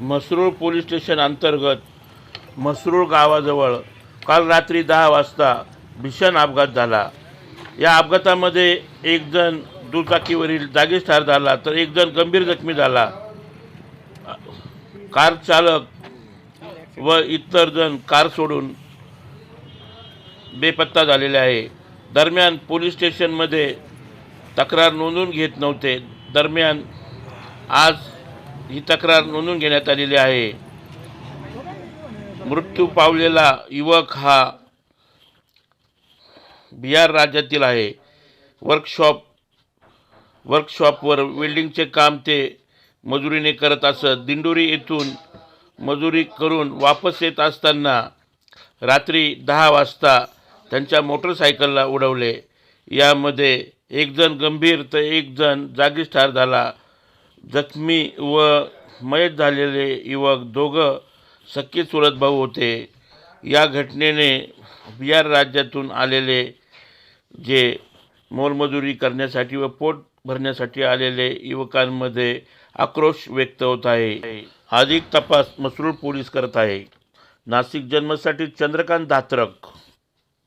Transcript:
Mhasrul police station अंतर्गत म्हसरूळ गावाजवळ काल रात्री दहा वाजता भीषण अपघात झाला. या अपघातामध्ये एक जण दुचाकीवरील जागीच ठार झाला तर एक जण गंभीर जखमी झाला. कार चालक व इतर जण कार सोडून बेपत्ता झालेले आहे. दरम्यान पोलीस स्टेशनमध्ये तक्रार नोंदवून घेत नव्हते. दरम्यान आज ही तक्रार नोंदून घेण्यात आलेली आहे. मृत्यू पावलेला युवक हा बिहार राज्यातील आहे. वर्कशॉप वर्कशॉपवर वेल्डिंगचे काम ते मजुरीने करत असत. दिंडोरी येथून मजुरी करून वापस येत असताना रात्री दहा वाजता त्यांच्या मोटरसायकलला उडवले. यामध्ये एकजण गंभीर तर एकजण जागीच ठार झाला. जखमी व मयत झालेले युवक दोघं सख्खे चुलत भाऊ होते. या घटनेने बिहार राज्यातून आलेले जे मोलमजुरी करण्यासाठी व पोट भरण्यासाठी आलेले युवकांमध्ये आक्रोश व्यक्त होत आहे. अधिक तपास मसरूळ पोलीस करत आहे. नाशिक जन्मसाठी चंद्रकांत धात्रक